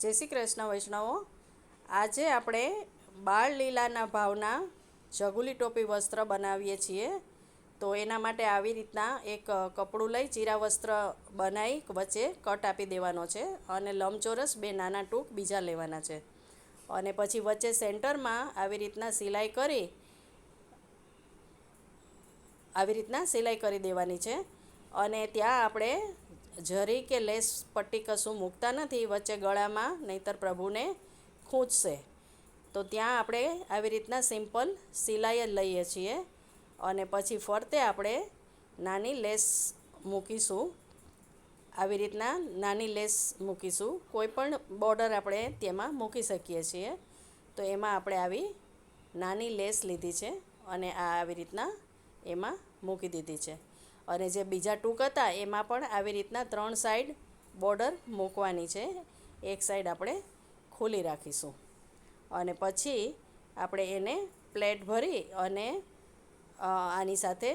જય શ્રી કૃષ્ણ વૈષ્ણવો. આજે આપણે બાળ લીલાના ભાવના જગુલી ટોપી વસ્ત્ર બનાવીએ છીએ. તો એના માટે આવી રીતના એક કપડું લઈ ચીરા વસ્ત્ર બનાવી વચ્ચે કટ આપી દેવાનો છે અને લંબચોરસ બે નાના ટૂંક બીજા લેવાના છે. અને પછી વચ્ચે સેન્ટરમાં આવી રીતના સિલાઈ કરી આવી રીતના સિલાઈ કરી દેવાની છે. અને ત્યાં આપણે જરી કે લેસ પટ્ટી કશું મૂકતા નથી, વચ્ચે ગળામાં, નહીંતર પ્રભુને ખૂંચશે. તો ત્યાં આપણે આવી રીતના સિમ્પલ સિલાઈ જ લઈએ છીએ અને પછી ફરતે આપણે નાની લેસ મૂકીશું. આવી રીતના નાની લેસ મૂકીશું. કોઈ પણ બોર્ડર આપણે તેમાં મૂકી શકીએ છીએ. તો એમાં આપણે આવી નાની લેસ લીધી છે અને આ આવી રીતના એમાં મૂકી દીધી છે. અને જે બીજા ટૂંક હતા, એમાં પણ આવી રીતના ત્રણ સાઈડ બોર્ડર મૂકવાની છે. એક સાઈડ આપણે ખુલ્લી રાખીશું. અને પછી આપણે એને પ્લેટ ભરી અને આની સાથે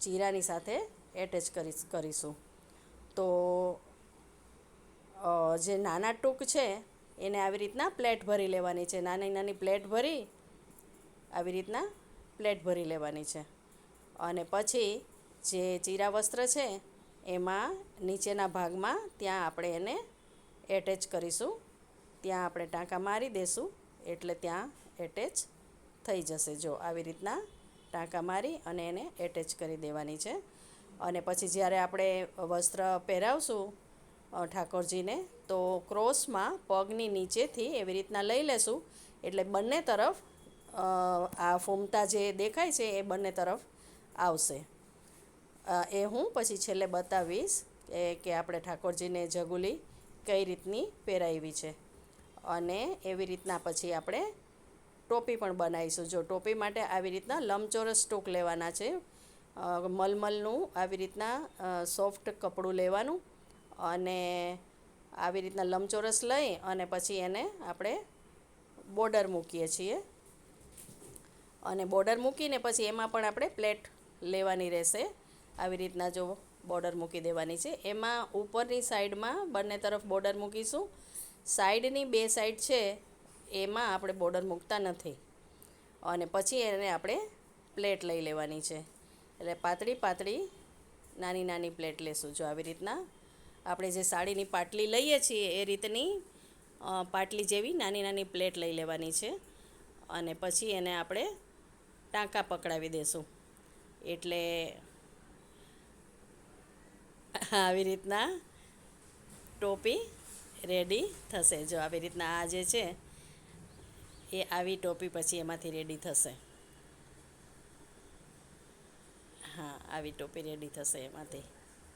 ચીરાની સાથે એટેચ કરી કરીશું. તો જે નાના ટૂંક છે, એને આવી રીતના પ્લેટ ભરી લેવાની છે. નાની નાની પ્લેટ ભરી, આવી રીતના પ્લેટ ભરી લેવાની છે. અને પછી જે ચીરા વસ્ત્ર છે, એમાં નીચેના ભાગમાં ત્યાં આપણે એને એટેચ કરીશું. ત્યાં આપણે ટાંકા મારી દઈશું એટલે ત્યાં એટેચ થઈ જશે. જો આવી રીતના ટાંકા મારી અને એને એટેચ કરી દેવાની છે. અને પછી જ્યારે આપણે વસ્ત્ર પહેરાવશું ઠાકોરજીને, તો ક્રોસમાં પગની નીચેથી એવી રીતના લઈ લેશું. એટલે બંને તરફ આ ફૂમતા જે દેખાય છે, એ બંને તરફ આવશે. એ હું પછી છેલ્લે બતાવીશ કે આપણે ઠાકોરજીને જગુલી કઈ રીતની પહેરાવી છે. અને એવી રીતના પછી આપણે ટોપી પણ બનાવીશું. જો ટોપી માટે આવી રીતના લંબચોરસ ટૂંક લેવાના છે. મલમલનું આવી રીતના સોફ્ટ કપડું લેવાનું અને આવી રીતના લંબચોરસ લઈ અને પછી એને આપણે બોર્ડર મૂકીએ છીએ. અને બોર્ડર મૂકીને પછી એમાં પણ આપણે પ્લેટ લેવાની રહેશે. આવી રીતના જો બોર્ડર મૂકી દેવાની છે. એમાં ઉપરની સાઈડમાં બંને તરફ બોર્ડર મૂકીશું. સાઈડની બે સાઈડ છે, એમાં આપણે બોર્ડર મૂકતા નથી. અને પછી એને આપણે પ્લેટ લઈ લેવાની છે. એટલે પાતળી પાતળી નાની નાની પ્લેટ લેશું જો આવી રીતના. આપણે જે સાડીની પાટલી લઈએ છીએ એ રીતની પાટલી જેવી નાની નાની પ્લેટ લઈ લેવાની છે. અને પછી એને આપણે ટાંકા પકડાવી દેશું. એટલે આવી રીતના ટોપી રેડી થશે. જો આવી રીતના આ જે છે, એ આવી ટોપી પછી એમાંથી રેડી થશે. હા, આવી ટોપી રેડી થશે એમાંથી.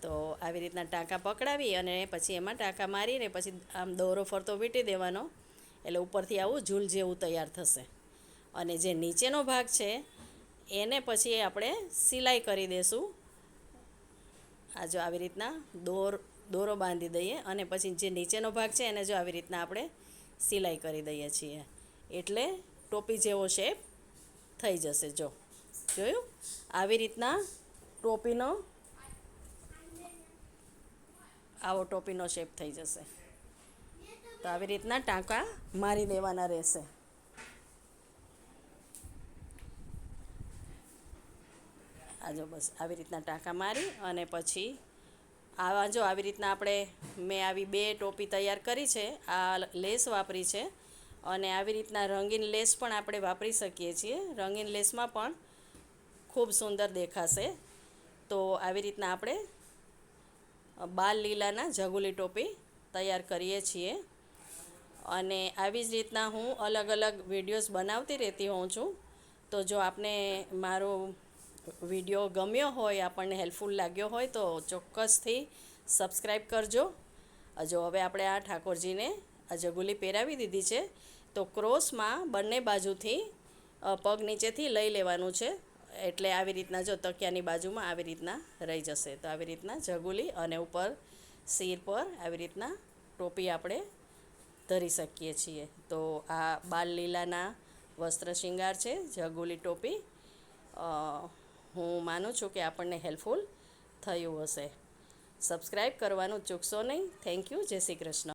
તો આવી રીતના ટાંકા પકડાવી અને પછી એમાં ટાંકા મારીને પછી આમ દોરો ફરતો વીંટી દેવાનો. એટલે ઉપરથી આવું ઝૂલ જેવું તૈયાર થશે. અને જે નીચેનો ભાગ છે, એને પછી આપણે સિલાઈ કરી દઈશું આ જો આવી રીતના દોર, દોરો બાંધી દઈએ અને પછી જે નીચેનો ભાગ છે એને જો આવી રીતના આપણે સિલાઈ કરી દઈએ છીએ. એટલે ટોપી જેવો શેપ થઈ જશે જો. જોયું? આવી રીતના ટોપીનો આવો ટોપીનો શેપ થઈ જશે. તો આવી રીતના ટાંકા મારી દેવાના રહેશે. આ જો બસ આવી રીતના ટાંકા મારી અને પછી આવા જો આવી રીતના આપણે મેં આવી બે ટોપી તૈયાર કરી છે, આ લેસ વાપરી છે અને આવી રીતના રંગીન લેસ પણ આપણે વાપરી શકીએ છીએ. રંગીન લેસમાં પણ ખૂબ સુંદર દેખાશે. તો આવી રીતના આપણે બાલ લીલાના જગુલી ટોપી તૈયાર કરીએ છીએ. અને આવી જ રીતના હું અલગ અલગ વિડીયોઝ બનાવતી રહેતી હોઉં છું. તો જો આપને મારો વીડિયો ગમ્યો હોય, આપણને હેલ્પફુલ લાગ્યો હોય, તો ચોક્કસથી સબસ્ક્રાઈબ કરજો. જો હવે આપણે આ ઠાકોરજીને આ જગુલી પહેરાવી દીધી છે, તો ક્રોસમાં બંને બાજુથી પગ નીચેથી લઈ લેવાનું છે. એટલે આવી રીતના જો તકિયાની બાજુમાં આવી રીતના રહી જશે. તો આવી રીતના જગુલી અને ઉપર શિર પર આવી રીતના ટોપી આપણે ધરી શકીએ છીએ. તો આ બાલ લીલાના વસ્ત્ર શૃંગાર છે, જગુલી ટોપી. હું માનું છું કે આપણને હેલ્પફુલ થયું હશે. સબસ્ક્રાઈબ કરવાનું ચૂકશો નહીં. થેન્ક યુ જય શ્રી કૃષ્ણ.